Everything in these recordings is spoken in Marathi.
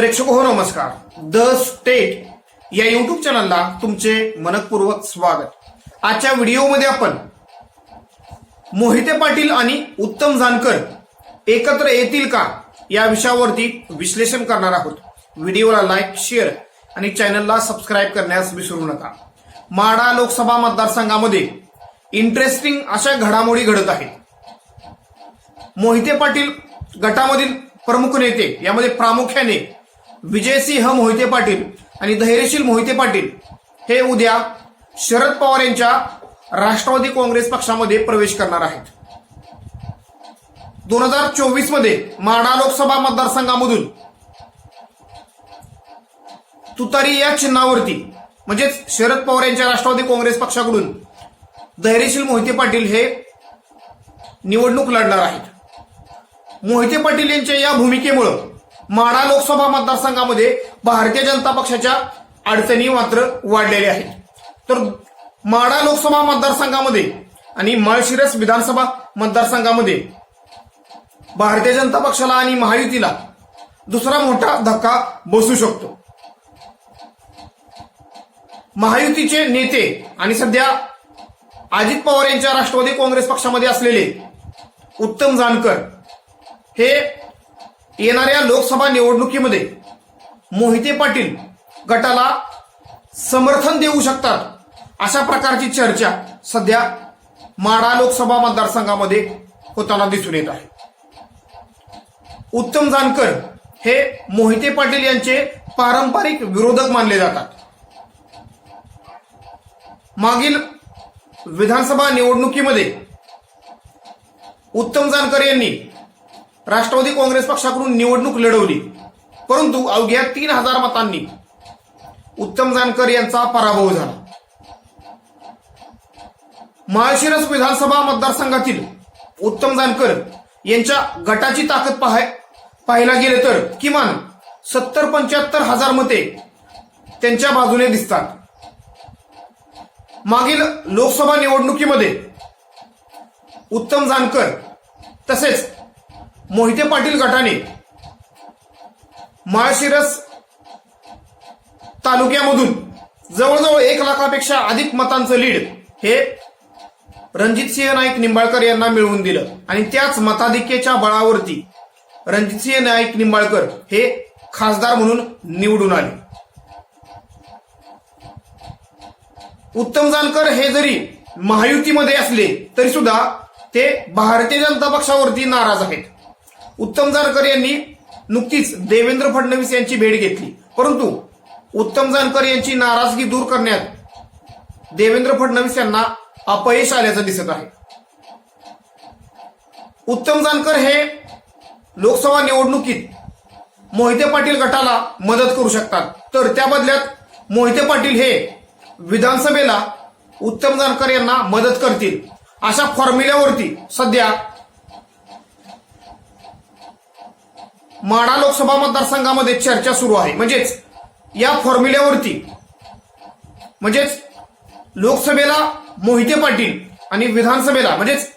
प्रेक्षक हो नमस्कार. द स्टेट या युट्यूब चॅनलला तुमचे मनपूर्वक स्वागत. आजच्या व्हिडिओमध्ये आपण मोहिते पाटील आणि उत्तम जानकर एकत्र येतील का या विषयावरती विश्लेषण करणार आहोत. व्हिडिओला लाईक शेअर आणि चॅनलला सबस्क्राईब करण्यास विसरू नका. माडा लोकसभा मतदारसंघामध्ये इंटरेस्टिंग अशा घडामोडी घडत आहेत. मोहिते पाटील गटामधील प्रमुख नेते यामध्ये प्रामुख्याने विजयसिंह मोहिते पाटील आणि धैर्यशील मोहिते पाटील हे उद्या शरद पवार यांच्या राष्ट्रवादी काँग्रेस पक्षामध्ये प्रवेश करणार आहेत. दोन हजार चोवीसमध्ये माडा लोकसभा मतदारसंघामधून तुतारी या चिन्हावरती म्हणजेच शरद पवार यांच्या राष्ट्रवादी काँग्रेस पक्षाकडून धैर्यशील मोहिते पाटील हे निवडणूक लढणार आहेत. मोहिते पाटील यांच्या या भूमिकेमुळं माढा लोकसभा मतदारसंघामध्ये भारतीय जनता पक्षाच्या अडचणी मात्र वाढलेल्या आहेत. तर माढा लोकसभा मतदारसंघामध्ये आणि माळशिरस विधानसभा मतदारसंघामध्ये भारतीय जनता पक्षाला आणि महायुतीला दुसरा मोठा धक्का बसू शकतो. महायुतीचे नेते आणि सध्या अजित पवार यांच्या राष्ट्रवादी काँग्रेस पक्षामध्ये असलेले उत्तम जानकर हे येणाऱ्या लोकसभा निवडणुकीमध्ये मोहिते पाटील गटाला समर्थन देऊ शकतात अशा प्रकारची चर्चा सध्या माडा लोकसभा मतदारसंघामध्ये होताना दिसून येत आहे. उत्तम जानकर हे मोहिते पाटील यांचे पारंपरिक विरोधक मानले जातात. मागील विधानसभा निवडणुकीमध्ये उत्तम जानकर यांनी राष्ट्रवादी काँग्रेस पक्षाकडून निवडणूक लढवली. परंतु अवघ्या तीन हजार मतांनी उत्तम जानकर यांचा पराभव झाला. माळशिरस विधानसभा मतदारसंघातील उत्तम जानकर यांच्या गटाची ताकद पाहाय पाहायला गेले तर किमान सत्तर पंच्याहत्तर हजार मते त्यांच्या बाजूने दिसतात. मागील लोकसभा निवडणुकीमध्ये उत्तम जानकर तसेच मोहिते पाटील गटाने माळशिरस तालुक्यामधून जवळजवळ एक लाखापेक्षा अधिक मतांचं लीड हे रणजितसिंह नाईक निंबाळकर यांना मिळवून दिलं. आणि त्याच मताधिक्याच्या बळावरती रणजितसिंह नाईक निंबाळकर हे खासदार म्हणून निवडून आले. उत्तम जानकर हे जरी महायुतीमध्ये असले तरी सुद्धा ते भारतीय जनता पक्षावरती नाराज आहेत. उत्तम जानकर यांनी नुकतीच देवेंद्र फडणवीस यांची भेट घेतली. परंतु उत्तम जानकर यांची नाराजगी दूर करण्यात देवेंद्र फडणवीस यांना अपयश आल्याचं दिसत आहे. उत्तम जानकर हे लोकसभा निवडणुकीत मोहिते पाटील गटाला मदत करू शकतात. तर त्या बदल्यात मोहिते पाटील हे विधानसभेला उत्तम जानकर यांना मदत करतील. अशा फॉर्म्युल्यावरती सध्या माढा लोकसभा मतदारसंघामध्ये चर्चा सुरू आहे. म्हणजेच या फॉर्म्युल्यावरती म्हणजेच लोकसभेला मोहिते पाटील आणि विधानसभेला म्हणजेच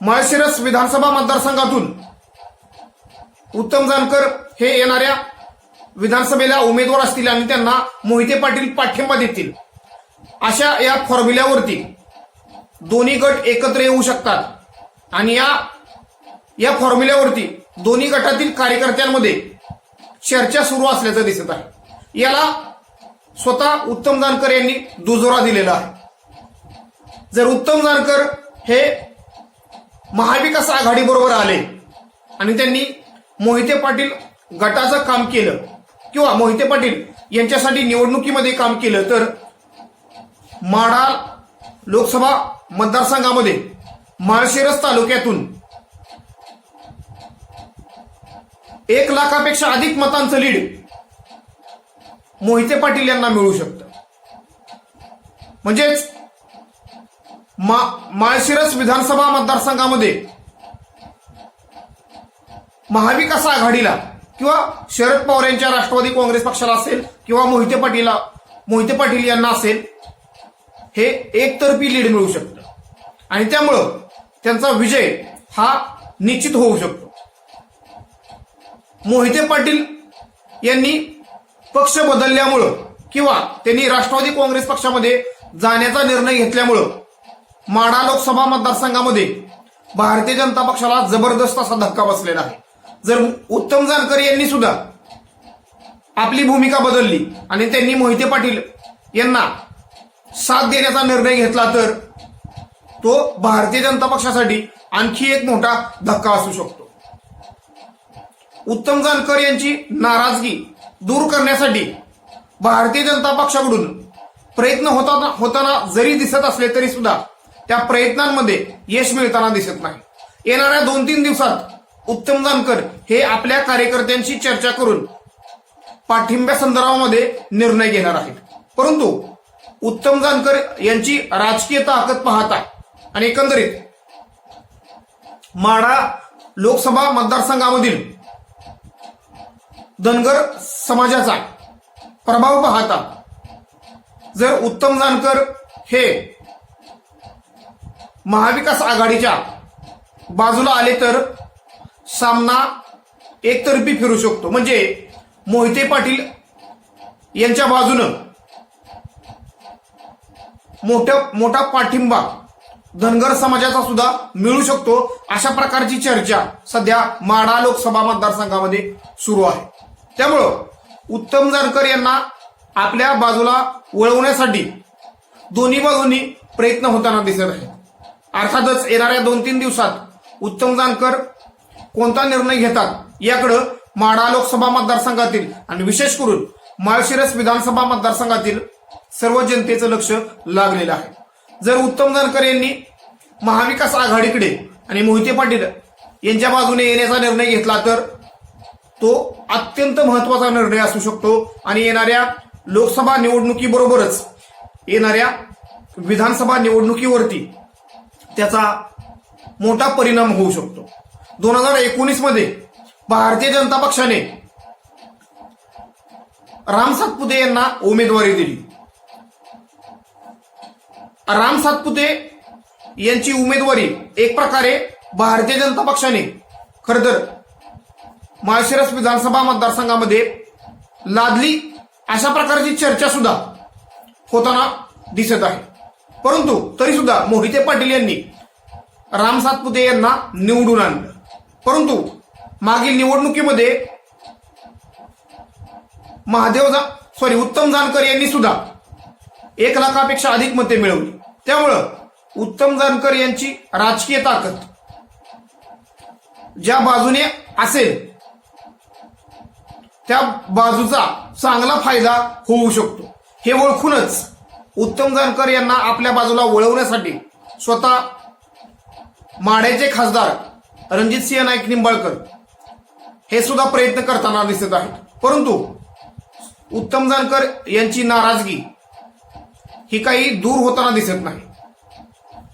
माळशिरस विधानसभा मतदारसंघातून उत्तम जानकर हे येणाऱ्या विधानसभेला उमेदवार असतील आणि त्यांना मोहिते पाटील पाठिंबा देतील. अशा या फॉर्म्युल्यावरती दोन्ही गट एकत्र येऊ शकतात. आणि या या फॉर्म्युल्यावरती दोन्ही गटातील कार्यकर्त्यांमध्ये चर्चा सुरू असल्याचं दिसत आहे. याला स्वतः उत्तम जानकर यांनी दुजोरा दिलेला आहे. जर उत्तम जानकर हे महाविकास आघाडीबरोबर आले आणि त्यांनी मोहिते पाटील गटाचं काम केलं किंवा मोहिते पाटील यांच्यासाठी निवडणुकीमध्ये काम केलं तर माढा लोकसभा मतदारसंघामध्ये माळशिरस तालुक्यातून एक लाखापेक्षा अधिक मतांचं लीड मोहिते पाटील यांना मिळू शकतं. म्हणजेच मा माळशिरस विधानसभा मतदारसंघामध्ये महाविकास आघाडीला किंवा शरद पवार यांच्या राष्ट्रवादी काँग्रेस पक्षाला असेल किंवा मोहिते पाटीलला मोहिते पाटील यांना असेल हे एकतर्फी लीड मिळू शकतं. आणि त्यामुळं त्यांचा विजय हा निश्चित होऊ शकतो. मोहिते पाटील यांनी पक्ष बदलल्यामुळं किंवा त्यांनी राष्ट्रवादी काँग्रेस पक्षामध्ये जाण्याचा निर्णय घेतल्यामुळं माडा लोकसभा मतदारसंघामध्ये भारतीय जनता पक्षाला जबरदस्त असा धक्का बसलेला आहे. जर उत्तम जानकर यांनी सुद्धा आपली भूमिका बदलली आणि त्यांनी मोहिते पाटील यांना साथ देण्याचा निर्णय घेतला तर तो भारतीय जनता पक्षासाठी आणखी एक मोठा धक्का असू शकतो. उत्तम जानकर यांची नाराजगी दूर करण्यासाठी भारतीय जनता पक्षाकडून प्रयत्न होताना होताना जरी दिसत असले तरी सुद्धा त्या प्रयत्नांमध्ये यश मिळताना दिसत नाही. येणाऱ्या दोन तीन दिवसात उत्तम जानकर हे आपल्या कार्यकर्त्यांशी चर्चा करून पाठिंब्या संदर्भामध्ये निर्णय घेणार आहेत. परंतु उत्तम जानकर यांची राजकीय ताकद पाहता आणि एकंदरीत माढा लोकसभा मतदारसंघामधील धनगर समाजाचा प्रभाव पाहता जर उत्तम जानकर हे महाविकास आघाडीच्या बाजूला आले तर सामना एकतर्फी फिरू शकतो. म्हणजे मोहिते पाटील यांच्या बाजूनं मोठ्या मोठा पाठिंबा धनगर समाजाचा सुद्धा मिळू शकतो. अशा प्रकारची चर्चा सध्या माडा लोकसभा मतदारसंघामध्ये सुरू आहे. त्यामुळं उत्तम जानकर यांना आपल्या बाजूला वळवण्यासाठी दोन्ही बाजूंनी प्रयत्न होताना दिसत आहे. अर्थातच येणाऱ्या दोन तीन दिवसात उत्तम जानकर कोणता निर्णय घेतात याकडं माढा लोकसभा मतदारसंघातील आणि विशेष करून माळशिरस विधानसभा मतदारसंघातील सर्व जनतेचं लक्ष लागलेलं आहे. जर उत्तम जानकर यांनी महाविकास आघाडीकडे आणि मोहिते पाटील यांच्या बाजूने येण्याचा निर्णय घेतला तर तो अत्यंत महत्त्वाचा निर्णय असू शकतो. आणि येणाऱ्या लोकसभा निवडणुकीबरोबरच येणाऱ्या विधानसभा निवडणुकीवरती त्याचा मोठा परिणाम होऊ शकतो. दोन हजार एकोणीसमध्ये भारतीय जनता पक्षाने राम सातपुते यांना उमेदवारी दिली. राम सातपुते यांची उमेदवारी एक प्रकारे भारतीय जनता पक्षाने खर तर माळशिरस विधानसभा मतदारसंघामध्ये लादली. अशा प्रकारची चर्चा सुद्धा होताना दिसत आहे. परंतु तरी सुद्धा मोहिते पाटील यांनी राम सातपुते यांना निवडून आणलं. परंतु मागील निवडणुकीमध्ये महादेव जा सॉरी उत्तम जानकर यांनी सुद्धा एक लाखापेक्षा अधिक मते मिळवली. त्यामुळं उत्तम जानकर यांची राजकीय ताकद ज्या बाजूने असेल त्या बाजूचा चांगला फायदा होऊ शकतो. हे ओळखूनच उत्तम जानकर यांना आपल्या बाजूला वळवण्यासाठी स्वतः माड्याचे खासदार रणजित सिंह नाईक निंबाळकर हे सुद्धा प्रयत्न करताना दिसत आहेत. परंतु उत्तम जानकर यांची नाराजगी ही काही दूर होताना दिसत नाही.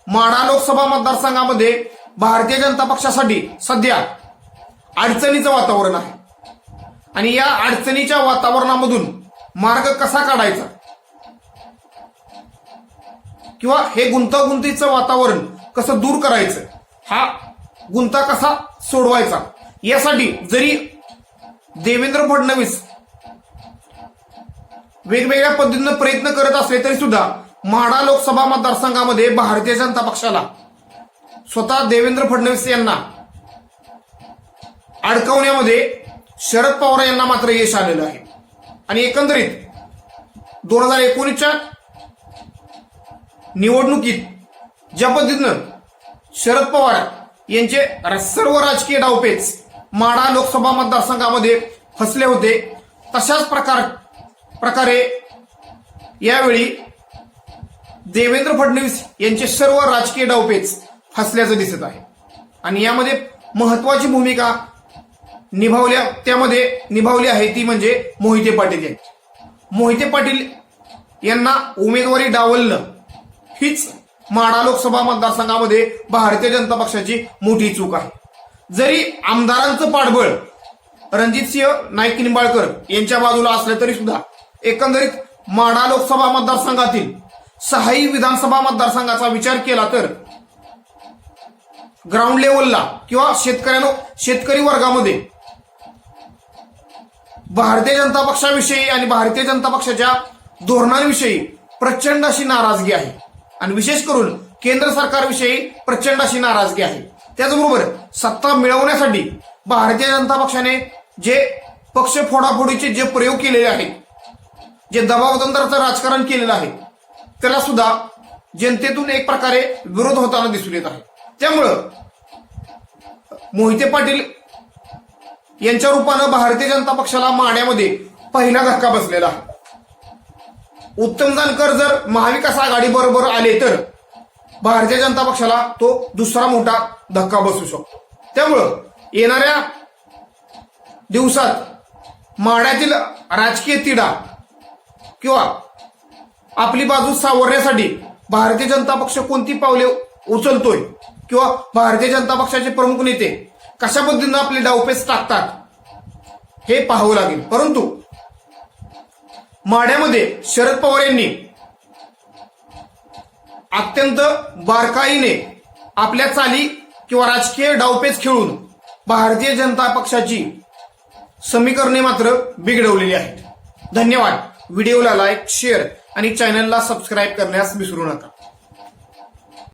माढा लोकसभा मतदारसंघामध्ये भारतीय जनता पक्षासाठी सध्या अडचणीचं वातावरण आहे. आणि या अडचणीच्या वातावरणामधून मार्ग कसा काढायचा? किंवा हे गुंतागुंतीचं वातावरण कसं दूर करायचं? हा गुंता कसा सोडवायचा? यासाठी जरी देवेंद्र फडणवीस वेगवेगळ्या पद्धतीनं प्रयत्न करत असले तरी सुद्धा म्हाडा लोकसभा मतदारसंघामध्ये भारतीय जनता पक्षाला स्वतः देवेंद्र फडणवीस यांना अडकवण्यामध्ये शरद पवार यांना मात्र यश आलेलं आहे. आणि एकंदरीत दोन हजार एकोणीसच्या निवडणुकीत ज्या पद्धतीनं शरद पवार यांचे सर्व राजकीय डावपेच माढा लोकसभा मतदारसंघामध्ये फसले होते तशाच प्रकार प्रकारे यावेळी देवेंद्र फडणवीस यांचे सर्व राजकीय डावपेच फसल्याचं दिसत आहे. आणि यामध्ये महत्वाची भूमिका निभावल्या त्यामध्ये निभावली आहे ती म्हणजे मोहिते पाटील यांची. मोहिते पाटील यांना उमेदवारी डावलणं हीच माडा लोकसभा मतदारसंघामध्ये भारतीय जनता पक्षाची मोठी चूक आहे. जरी आमदारांचं पाठबळ रणजितसिंह नाईक निंबाळकर यांच्या बाजूला असलं तरी सुद्धा एकंदरीत माडा लोकसभा मतदारसंघातील सहाही विधानसभा मतदारसंघाचा विचार केला तर ग्राउंड लेवलला किंवा शेतकऱ्यांना शेतकरी वर्गामध्ये भारतीय जनता पक्षाविषयी आणि भारतीय जनता पक्षाच्या धोरणांविषयी प्रचंड अशी नाराजगी आहे. आणि विशेष करून केंद्र सरकारविषयी प्रचंड अशी नाराजगी आहे. त्याचबरोबर सत्ता मिळवण्यासाठी भारतीय जनता पक्षाने जे पक्ष फोडाफोडीचे जे प्रयोग केलेले आहेत जे दबावतंत्राचं राजकारण केलेलं आहे त्याला सुद्धा जनतेतून एक प्रकारे विरोध होताना दिसून येत आहे. त्यामुळं मोहिते पाटील यांच्या रूपानं भारतीय जनता पक्षाला माण्यामध्ये पहिला धक्का बसलेला. आहे उत्तम जानकर जर महाविकास आघाडी बरोबर आले तर भारतीय जनता पक्षाला तो दुसरा मोठा धक्का बसू शकतो. त्यामुळं येणाऱ्या दिवसात माड्यातील राजकीय तिढा किंवा आपली बाजू सावरण्यासाठी भारतीय जनता पक्ष कोणती पावले उचलतोय किंवा भारतीय जनता पक्षाचे प्रमुख नेते कशा पद्धतीनं आपले डावपेच टाकतात हे पाहावं लागेल. परंतु माढ्यामध्ये शरद पवार यांनी अत्यंत बारकाईने आपल्या चाली किंवा राजकीय डावपेच खेळून भारतीय जनता पक्षाची समीकरणे मात्र बिघडवलेली आहेत. धन्यवाद. व्हिडिओला लाईक शेअर आणि चॅनलला सबस्क्राईब करण्यास विसरू नका.